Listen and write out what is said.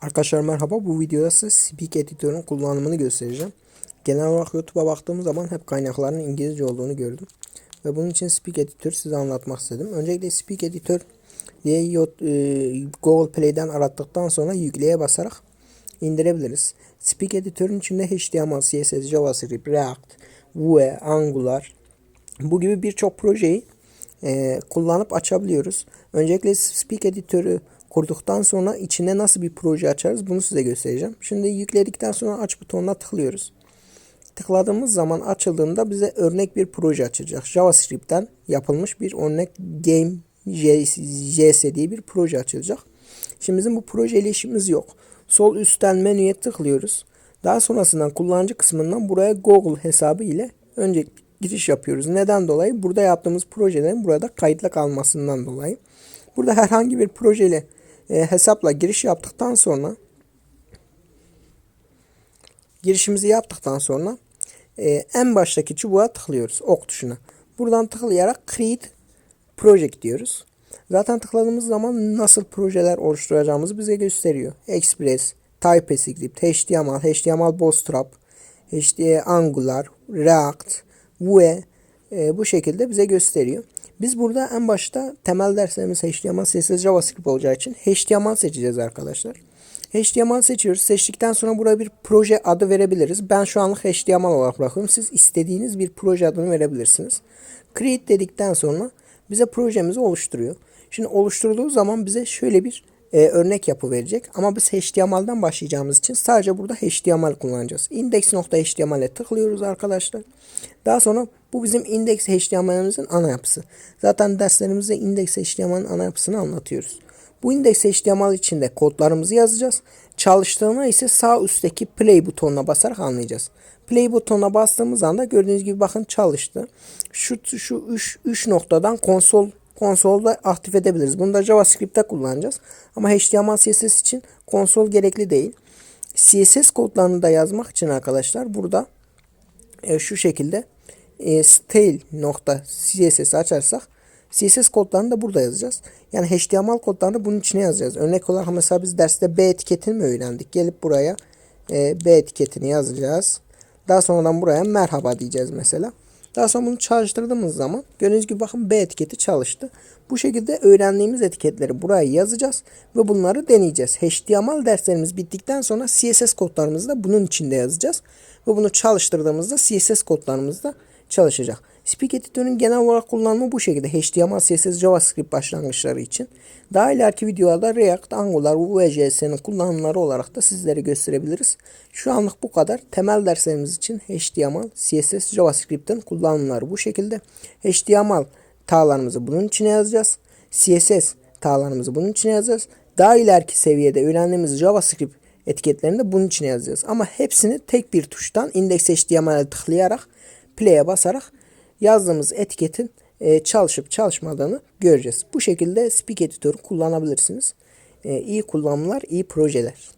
Arkadaşlar merhaba. Bu videoda size Speak editörün kullanımını göstereceğim. Genel olarak YouTube'a baktığım zaman hep kaynaklarının İngilizce olduğunu gördüm. Ve bunun için Speak Editor size anlatmak istedim. Öncelikle Speak Editor diye e, Google Play'den arattıktan sonra yükleye basarak indirebiliriz. Speak Editörün içinde HTML, CSS, JavaScript, React, Vue, Angular bu gibi birçok projeyi e, kullanıp açabiliyoruz. Öncelikle Speak Editörü kurduktan sonra içine nasıl bir proje açarız bunu size göstereceğim. Şimdi yükledikten sonra aç butonuna tıklıyoruz. Tıkladığımız zaman açıldığında bize örnek bir proje açacak. JavaScript'ten yapılmış bir örnek Game JS diye bir proje açılacak. Şimdi bizim bu projeyle işimiz yok. Sol üstten menüye tıklıyoruz. Daha sonrasından kullanıcı kısmından buraya Google hesabı ile önce giriş yapıyoruz. Neden dolayı? Burada yaptığımız projelerin burada kayıtlı kalmasından dolayı. Burada herhangi bir projeyle e, hesapla giriş yaptıktan sonra girişimizi yaptıktan sonra e, en baştaki çubuğa tıklıyoruz. Ok tuşuna. Buradan tıklayarak Create Project diyoruz. Zaten tıkladığımız zaman nasıl projeler oluşturacağımızı bize gösteriyor. Express, TypeScript, HTML, HTML Bootstrap, HTML Angular, React, Vue e, bu şekilde bize gösteriyor. Biz burada en başta temel derslerimiz HTML, CSS, JavaScript olacağı için HTML seçeceğiz arkadaşlar. HTML seçiyoruz. Seçtikten sonra buraya bir proje adı verebiliriz. Ben şu anlık HTML olarak bırakıyorum. Siz istediğiniz bir proje adını verebilirsiniz. Create dedikten sonra bize projemizi oluşturuyor. Şimdi oluşturduğu zaman bize şöyle bir e, örnek yapı verecek. Ama biz HTML'den başlayacağımız için sadece burada HTML kullanacağız. Index.html'e tıklıyoruz arkadaşlar. Daha sonra bu bizim index HTML'imizin ana yapısı. Zaten derslerimizde index HTML'in ana yapısını anlatıyoruz. Bu index HTML içinde kodlarımızı yazacağız. Çalıştığını ise sağ üstteki play butonuna basarak anlayacağız. Play butonuna bastığımız anda gördüğünüz gibi bakın çalıştı. Şu şu 3 3 noktadan konsol konsolda aktif edebiliriz. Bunu da JavaScript'te kullanacağız. Ama HTML CSS için konsol gerekli değil. CSS kodlarını da yazmak için arkadaşlar burada e, şu şekilde e, style.css açarsak CSS kodlarını da burada yazacağız. Yani HTML kodlarını bunun içine yazacağız. Örnek olarak mesela biz derste B etiketini mi öğrendik? Gelip buraya e, B etiketini yazacağız. Daha sonradan buraya merhaba diyeceğiz mesela. Daha sonra bunu çalıştırdığımız zaman gördüğünüz gibi bakın B etiketi çalıştı. Bu şekilde öğrendiğimiz etiketleri buraya yazacağız ve bunları deneyeceğiz. HTML derslerimiz bittikten sonra CSS kodlarımızı da bunun içinde yazacağız. Ve bunu çalıştırdığımızda CSS kodlarımız da çalışacak. Speak Editor'ın genel olarak kullanımı bu şekilde. HTML, CSS, JavaScript başlangıçları için. Daha ileriki videolarda React, Angular, Vue.js'nin kullanımları olarak da sizlere gösterebiliriz. Şu anlık bu kadar. Temel derslerimiz için HTML, CSS, JavaScript'in kullanımları bu şekilde. HTML tağlarımızı bunun içine yazacağız. CSS tağlarımızı bunun içine yazacağız. Daha ileriki seviyede öğrendiğimiz JavaScript etiketlerini de bunun içine yazacağız. Ama hepsini tek bir tuştan index HTML'e tıklayarak play'e basarak yazdığımız etiketin e, çalışıp çalışmadığını göreceğiz. Bu şekilde Speak Editor'u kullanabilirsiniz. E, iyi kullanımlar, iyi projeler.